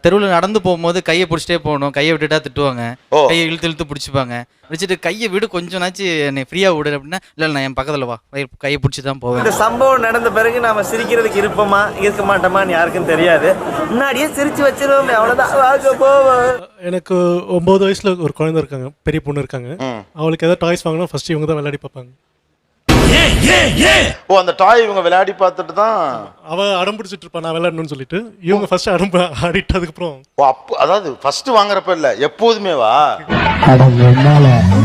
தெருவில் நடந்து போகும்போது கையை பிடிச்சிட்டே போகணும். கையை விட்டுட்டா திட்டுவாங்க. கையை இழுத்து இழுத்து பிடிச்சிப்பாங்க. பிடிச்சிட்டு கையை விடு கொஞ்சம் நாச்சு என்னை ஃப்ரீயாக விடு அப்படின்னா இல்லை நான் என் பக்கத்தில் வா. கையை- பிடிச்சி தான் போவேன். இந்த சம்பவம் நடந்த பிறகு நாம சிரிக்கிறதுக்கு இருப்போமா? இருக்க மாட்டோமான்னு யாருக்கும் தெரியாது. முன்னாடியே சிரிச்சு வச்சிருவோமே போவோம். எனக்கு ஒம்பது வயசுல ஒரு குழந்தை இருக்காங்க பெரிய பொண்ணு இருக்காங்க. அவளுக்கு ஏதாவது டாய்ஸ் வாங்கினா ஃபர்ஸ்ட் இவங்க தான் விளையாடி பார்ப்பாங்க. ஓ அந்த டாய் இவங்க விளையாடி பார்த்துட்டு தான். அவ அடம் பிடிச்சிட்டு இருப்பா நான் விளையாடணும்னு சொல்லிட்டு. இவங்க ஃபர்ஸ்ட் அடம் ஆடிட்டு அதுக்கப்புறம் ஓ அப்போ அதாவது ஃபர்ஸ்ட் வாங்குறப்ப இல்ல எப்போதுமே வா.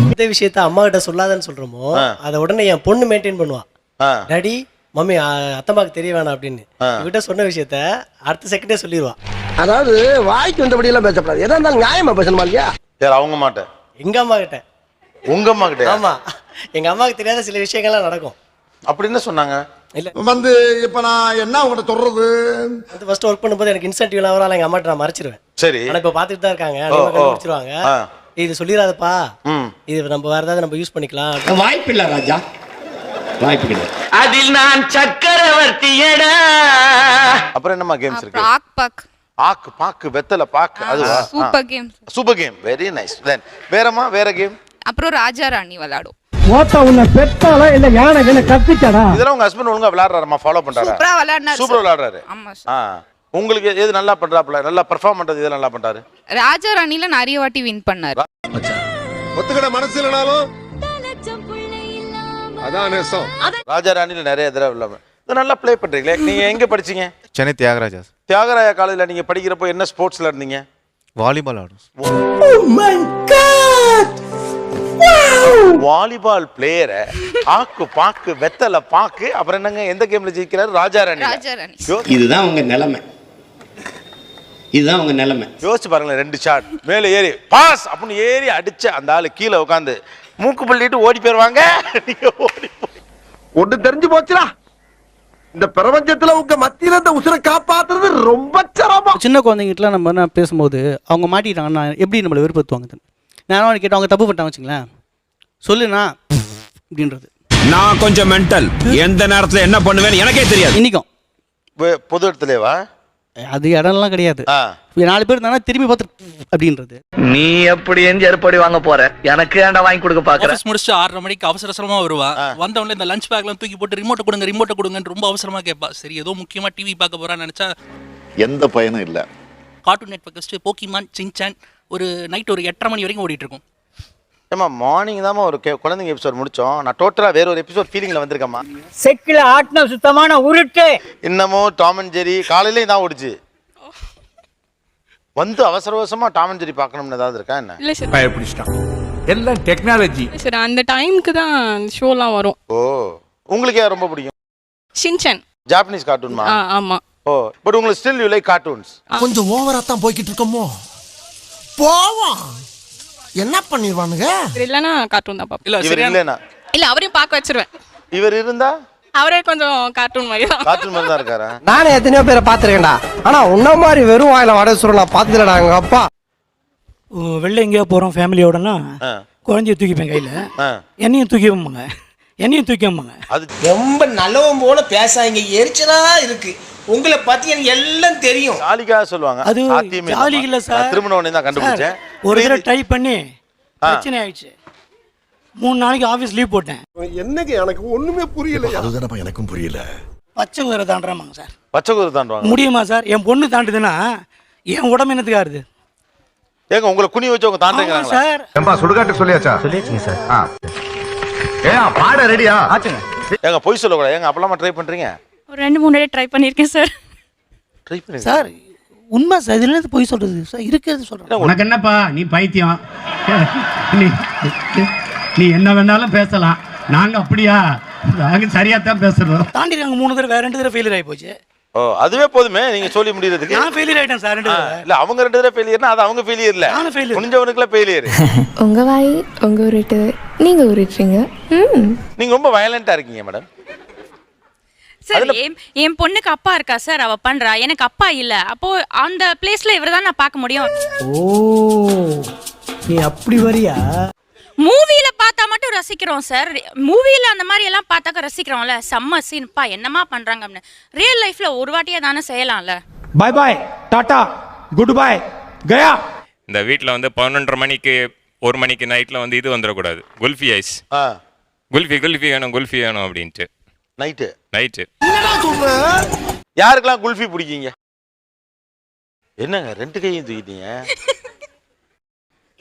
எந்த விஷயத்த அம்மா கிட்ட சொல்லாதன்னு சொல்றோமோ அதை உடனே என் பொண்ணு மெயின்டைன் பண்ணுவா. டாடி மம்மி அத்தம்மாக்கு தெரிய வேணாம் அப்படின்னு. இவகிட்ட சொன்ன விஷயத்த அடுத்த செகண்டே சொல்லிடுவா அதாவது வாய்க்கு வந்தபடி எல்லாம் பேசக்கூடாது எதா இருந்தாலும் நியாயமா பேசணுமா இல்லையா? யார் அவங்க மாட்டேன் எங்க அம்மா கிட்ட. உங்க அம்மா கிட்ட ஆமா. எங்க அம்மாவுக்கு தெரியாத சில விஷயங்கள்லாம் நடக்கும். அப்படி என்ன சொன்னாங்க? இல்ல. வந்து இப்ப நான் என்ன உங்கள்கிட்ட சொல்றது? வந்து ஃபர்ஸ்ட் ஒர்க் பண்ணும்போது எனக்கு இன்சென்டிவ்லாம் வரும் எங்க அம்மாட்ட நான் மறைச்சிருவேன். சரி. ஆனா இப்ப பாத்துட்டு தான் இருக்காங்க. ஆ. இது சொல்லிடாதப்பா இது நம்ம வேற ஏதாவது நம்ம யூஸ் பண்ணிக்கலாம். வாய்ப்பில்லை ராஜா. வாய்ப்பு கிடையாது. அதில் நான் சக்கரவர்த்தியடா அப்புறம் என்னம்மா கேம்ஸ் இருக்கு? ஆக் பாக். ஆக்கு பாக்கு வெத்தலை பாக்கு அதுவா? Super game super game. Very nice then வேறம்மா வேற கேம் அப்புறம் ராஜா ராணி விளையாடும் மோட்டா உன்னை பெத்தாலா இல்ல யானை என்ன கத்திச்சாடா? இதெல்லாம் உங்க ஹஸ்பண்ட் ஒழுங்கா விளையாடுறாருமா? ஃபாலோ பண்றாரா? சூப்பரா விளையாடினாரு சூப்பரா விளையாடுறாரு. ஆமா ஆ. உங்களுக்கு எது நல்லா பண்றாப்ல நல்லா பெர்ஃபார்ம் பண்றது எது நல்லா பண்றாரு? ராஜா ராணில நிறைய வாட்டி வின் பண்ணாரு. ஒத்துக்கிட மனசு இல்லைனாலும் அதான் நேசம். ராஜா ராணில நிறைய தடவை இல்லாம இது நல்லா ப்ளே பண்றீங்களே? நீங்க எங்க படிச்சீங்க? சென்னை தியாகராஜா தியாகராய காலேஜ்ல நீங்க படிக்கிறப்போ என்ன ஸ்போர்ட்ஸ்ல இருந்தீங்க? வாலிபால் ஆடும் வாலிபால் பிளேயரை ஆக்கு பாக்கு வெத்தலை பாக்கு அப்புறம் என்னங்க எந்த கேம்ல ஜெயிக்கிறாரு? ராஜா ராணி. இதுதான் உங்க நிலைமை. இதுதான் உங்க நிலைமை. யோசிச்சு பாருங்களேன் ரெண்டு ஷாட் மேலே ஏறி பாஸ் அப்படின்னு ஏறி அடிச்ச அந்த ஆளு கீழே உட்காந்து மூக்கு பள்ளிட்டு ஓடி போயிருவாங்க. ஓடி ஒண்ணு தெரிஞ்சு போச்சுடா. இந்த பிரபஞ்சத்துல உங்க மத்தியில இந்த உசுரை காப்பாத்துறது ரொம்ப சிரமம். சின்ன குழந்தைங்கிட்டலாம் நம்ம என்ன பேசும்போது அவங்க மாட்டிட்டாங்கன்னா எப்படி நம்மளை வெறுப்படுத்துவாங்க நான் அவனை கேட்டு அவங்க தப்பு பண்ணிட்டாங்க வச்சுங்களேன் சொல்லுண்ணா. அப்படின்றது. நான் கொஞ்சம் மென்டல் எந்த நேரத்துல என்ன பண்ணுவேன்னு எனக்கே தெரியாது. இன்னிக்கும். பொது இடத்துலவா அது இடம்லாம் கிடையாது. நாலு பேர் இருந்தாங்கன்னா திரும்பி பார்த்து அப்படின்றது. நீ எப்படி எந்த ஏற்பாடு வாங்க போற? எனக்கு ஏன்டா வாங்கி கொடுக்க பாக்குற? ஆஃபீஸ் முடிச்சுட்டு ஆறரை மணிக்கு அவசர அவசரமா வருவா. வந்தவொடனே இந்த லஞ்ச் பேக்லாம் தூக்கி போட்டு ரிமோட்டை கொடுங்க ரிமோட்டை கொடுங்கன்னு ரொம்ப அவசரமா கேட்பா சரி ஏதோ முக்கியமா டிவி பார்க்க போறான்னு நினைச்சா எந்த பயனும் இல்ல. கார்ட்டூன் நெட்வொர்க் போக்கிமான் சின்சான் ஒரு நைட் ஒரு எட்டரை மணி வரைக்கும் ஓடிட்டு இருக்கும் ஏமா மார்னிங் தாம்மா ஒரு கே- குழந்தைங்க எபிசோட் முடிச்சோம். நான் டோட்டலா வேற ஒரு எபிசோட் ஃபீலிங்ல வந்திருக்கேம்மா. செக்கில ஆட்டின சுத்தமான உருட்டு. இன்னமும் டாம் அண்ட் ஜெரி காலையிலேயும் தான் ஓடிச்சு. வந்து அவசர அவசரமா டாம் அண்ட் ஜெரி பார்க்கணும்னு ஏதாவது இருக்கா என்ன? இல்ல சார் பயப்பிடிச்சிட்டான். எல்லாம் டெக்னாலஜி சார் அந்த டைமுக்கு தான் ஷோலாம் வரும். ஓ உங்களுக்கு யார் ரொம்ப பிடிக்கும்? ஷின்சன் ஜாப்பனீஸ் கார்ட்டூன்மா ஆமா. ஓ பட் உங்களுக்கு ஸ்டில் யூ லைக் கார்ட்டூன்ஸ் கொஞ்சம் ஓவரா தான் போய்கிட்டு இருக்கோமோ? போவோம். என்ன பண்ணிடுவானுங்க இல்லனா கார்ட்டூன் தான் பாப்பேன் இல்ல இவர் சரியான இல்லைனா இல்ல அவரையும் பார்க்க வச்சிருவேன். இவர் இருந்தா? அவரே கொஞ்சம் கார்ட்டூன் மாதிரி தான். கார்ட்டூன் மாதிரி தான் இருக்காரா? நானே எத்தனையோ பேரை பாத்துருக்கேன்டா ஆனா உன்ன மாதிரி வெறும் வாயில வடை சுருள் நான் பாத்துலடா எங்க அப்பா. வெளில எங்கேயோ போறோம் ஃபேமிலியோடனா ஆ, குழந்தைய தூக்கிப்பேன் கையில. ஆ. என்னையும் தூக்கி வைப்பாங்க என்னையும் தூக்கி வைப்பாங்க அது ரொம்ப நல்லவன் போல பேசாங்க எரிச்சலா இருக்கு. உங்களை பத்தி எனக்கு எல்லாம் தெரியும். ஜாலிக்காக சொல்லுவாங்க. அது சாத்தியமே ஜாலி. இல்ல சார். நான் திருமண உடனே தான் கண்டுபிடிச்சேன். ஒரு தடவை ட்ரை பண்ணி பிரச்சனை ஆயிடுச்சு. மூணு நாளைக்கு ஆஃபீஸ் லீவ் போட்டேன். என்னங்க எனக்கு ஒண்ணுமே புரியலையா? அதுதானப்பா எனக்கும் புரியல. பச்சை குதிரை தாண்டுறாமாங்க சார். பச்சை குதிரை தாண்டுவாங்க. முடியுமா சார்? என் பொண்ணு தாண்டுதுன்னா என் உடம்பு என்னத்துக்கு ஆறுது ஏங்க உங்களை குனி வச்சு உங்க தாண்டுறாங்களா? சார். ஏம்பா சுடுகாட்டு சொல்லியாச்சா? சொல்லியாச்சுங்க சார். ஏன் பாட ரெடியா? ஆச்சுங்க. ஏங்க பொய் சொல்லக்கூடாது. ஏங்க அப்பலாமா ட்ரை பண்றீங்க? ஒரு ரெண்டு மூணு டே ட்ரை பண்ணிருக்கேன் சார் ட்ரை பண்ணுங்க. சார் உண்மை சார் இதுல இருந்து போய் சொல்றது. சார் இருக்கிறது சொல்றேன் உனக்கு என்னப்பா? நீ பைத்தியம். நீ நீ என்ன வேணாலும் பேசலாம். நாங்க அப்படியா? நாங்க சரியா தான் பேசுறோம். தாண்டி நாங்கள் மூணு தடவை வேற ரெண்டு தடவை ஃபெயிலியர் ஆகி போச்சு. ஓ அதுவே போதுமே. நீங்க சொல்லி முடியறதுக்கு. நான் ஃபெயிலியர் ஆயிட்டேன் சார் ரெண்டு தடவை. இல்ல அவங்க ரெண்டு தடவை ஃபெயிலியர்னா அது அவங்க ஃபெயிலியர் இல்ல. நானும் failure. முடிஞ்சவனுக்குலாம் ஃபெயிலியர் உங்க வாய் உங்க உருட்டு நீங்க உருட்டுறீங்க. ம். நீங்க ரொம்ப வயலண்டா இருக்கீங்க மேடம் சார் என் என் பொண்ணுக்கு அப்பா இருக்கா சார்? அவ பண்றா. எனக்கு அப்பா இல்ல. அப்போ அந்த பிளேஸ்ல இவரை தான் நான் பார்க்க முடியும். ஓ நீ அப்படி வரியா? மூவில பார்த்தா மட்டும் ரசிக்கிறோம் சார். மூவில அந்த மாதிரி எல்லாம் பார்த்தாக்க ரசிக்கிறோம்ல. செம்ம சீன்ப்பா என்னமா பண்றாங்க அப்படின்னு. ரியல் லைஃப்ல ஒரு வாட்டியா தானே செய்யலாம்ல. Bye bye tata good bye Gaya இந்த வீட்டில் வந்து பன்னெண்டரை மணிக்கு ஒரு மணிக்கு நைட்டில் வந்து இது வந்துடக்கூடாது. குல்ஃபி ஐஸ். ஆ. குல்ஃபி குல்ஃபி வேணும் குல்ஃபி வேணும் அப்படின்ட்டு. நைட்டு நைட்டு யாருக்கெல்லாம் குல்ஃபி பிடிக்குங்க? என்னங்க ரெண்டு கையும் தூக்கிட்டீங்க?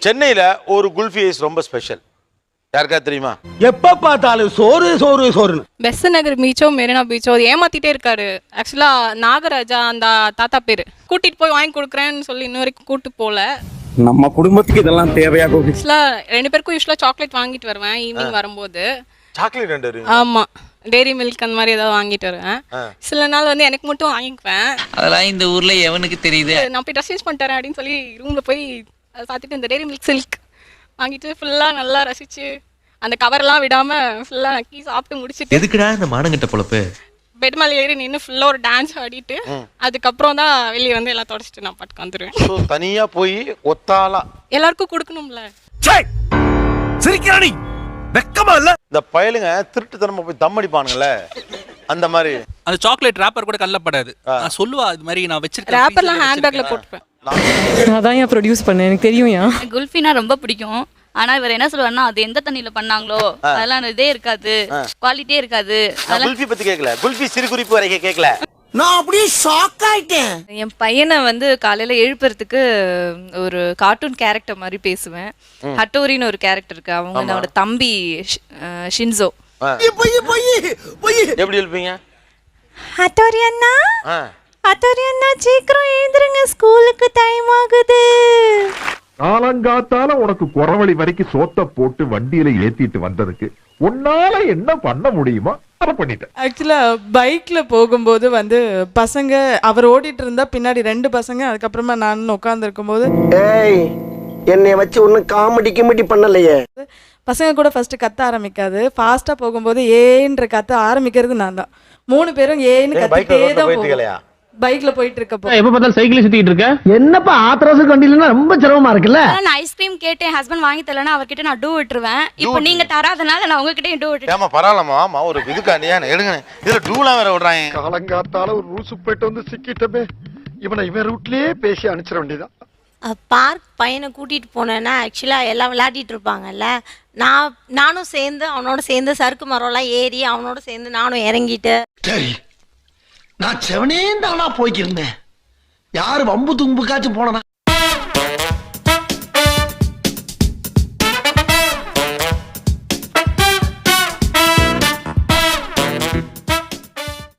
சென்னையில ஒரு குல்ஃபி ஐஸ் ரொம்ப ஸ்பெஷல் யாருக்கா தெரியுமா? எப்ப பார்த்தாலும் சோறு சோறு சோறுன்னு. பெஸ்ட் நகர் பீச்சோ மெரினா பீச்சோ அது ஏமாத்திட்டே இருக்காரு. ஆக்சுவலா நாகராஜா அந்த தாத்தா பேரு. கூட்டிட்டு போய் வாங்கி கொடுக்குறேன்னு சொல்லி இன்ன வரைக்கும் கூட்டு போல. நம்ம குடும்பத்துக்கு இதெல்லாம் தேவையா ஆக்சுவலா ரெண்டு பேருக்கும் யூஸ்வலா சாக்லேட் வாங்கிட்டு வருவேன் ஈவினிங் வரும்போது. சாக்லேட் ரெண்டு ஆமா. டெய்ரி மில்க் அந்த மாதிரி ஏதாவது வாங்கிட்டு வருவேன். சில நாள் வந்து எனக்கு மட்டும் வாங்கிக்குவேன். அதெல்லாம் இந்த ஊர்ல எவனுக்கு தெரியுது? நான் போய் ட்ரெஸ் சேஞ்ச் பண்ணிட்டேன் அப்படின்னு சொல்லி ரூம்ல போய் அதை பார்த்துட்டு இந்த டெய்ரி மில்க் சில்க் வாங்கிட்டு ஃபுல்லா நல்லா ரசிச்சு அந்த கவர்லாம் விடாம ஃபுல்லா நக்கி சாப்பிட்டு முடிச்சிட்டு எதுக்குடா இந்த மானங்கிட்ட பொழப்பு? பெட் மேலே ஏறி நின்று ஃபுல்லா ஒரு டான்ஸ் ஆடிட்டு அதுக்கப்புறம் தான் வெளியே வந்து எல்லாம் தொடச்சிட்டு நான் பாட்டுக்கு வந்துடுவேன் ஸோ தனியா போய் ஒத்தாளா? எல்லாருக்கும் கொடுக்கணும்ல. சிரிக்கிறானி வெக்கமா இல்ல? இந்த பயலுங்க திருட்டுத்தனமா போய் தம் அடிப்பானுங்களே. அந்த மாதிரி. அந்த சாக்லேட் ரேப்பர் கூட கல்லப்படாது நான் சொல்லுவா இது மாதிரி நான் வச்சிருக்கேன். ரேப்பர்லாம் ஹேண்ட்பேக்ல. போட்டுப்பேன் நான் தான் ஏன் ப்ரொடியூஸ் பண்ணேன்? எனக்கு தெரியும் ஏன்? குல்ஃபினா ரொம்ப பிடிக்கும். ஆனா இவர் என்ன சொல்லுவாருன்னா அது எந்த தண்ணியில பண்ணாங்களோ அதெல்லாம் இதே இருக்காது. குவாலிட்டியே இருக்காது. குல்ஃபி பத்தி கேட்கல குல்ஃபி சிறு குறிப்பு வரைக்கும் கேட்கல நான் அப்படியே ஷாக் ஆயிட்டேன். என் பையனை வந்து காலையில எழுப்புறதுக்கு ஒரு கார்ட்டூன் கேரக்டர் மாதிரி பேசுவேன். ஹட்டோரின்னு ஒரு கேரக்டர் இருக்கு. அவங்களோட தம்பி ஷி- அஹ் ஷின்சோ. பொய் பொய் பொய். எப்படி எழுப்பீங்க? ஹட்டோரி அண்ணா? ஹட்டோரி அண்ணா சீக்கிரம் எழுந்துருங்க. ஸ்கூலுக்கு டைம் ஆகுது. காலங்காத்தால உனக்கு குறவழி வரைக்கும் சோத்த போட்டு வண்டியில ஏத்திட்டு வந்ததுக்கு உன்னால என்ன பண்ண முடியுமோ? ஆக்சுவலா பைக்ல போகும்போது வந்து பசங்க அவர் ஓடிட்டு இருந்தா பின்னாடி ரெண்டு பசங்க அதுக்கப்புறமா நான் உட்கார்ந்து இருக்கும்போது ஏய் என்னைய வச்சு ஒன்னும் காமெடி கிமெடி பண்ணலையே. பசங்க கூட ஃபர்ஸ்ட் கத்த ஆரம்பிக்காது. ஃபாஸ்டா போகும்போது ஏன்ற கத்த ஆரம்பிக்கிறது நான் தான். மூணு பேரும் ஏன்னு கத்திட்டே தான் இருக்கலையா பைக்ல போயிட்டு இருக்கப்போ எப்ப பார்த்தாலும் சைக்கிள் சுத்திட்டு இருக்க? என்னப்பா ஆத்திரவசம் வண்டியிலன்னா ரொம்ப சிரமமா இருக்குல்ல? நான் ஐஸ்கிரீம் கேட்டேன் ஹஸ்பண்ட் வாங்கி தரலன்னா அவர்கிட்ட நான் டூ விட்டுருவேன். இப்போ நீங்க தராதனால நான் உங்ககிட்ட டூ விட்டுட்டேன். ஏமா பரவாயில்லம்மா ஆமா ஒரு இதுக்காண்டியா எடுங்க. இதுல டூலாம் வேற விடுறாங்க. காலங்காத்தால ஒரு ரூசு போயிட்டு வந்து சிக்கிட்டமே. இவனை இவன் ரூட்லயே பேசி அனுப்பிச்சிட வேண்டியதான் பார்க் பையனை கூட்டிட்டு போனேன்னா ஆக்சுவலா எல்லாம் விளையாடிட்டு இருப்பாங்கல்ல. நான் நானும் சேர்ந்து அவனோட சேர்ந்து சறுக்கு மரம்லாம் ஏறி அவனோட சேர்ந்து நானும் இறங்கிட்டு. சரி நான் செவனே தானா போய்க்கிருந்தேன். யாரு வம்பு தும்புக்காச்சும் போனா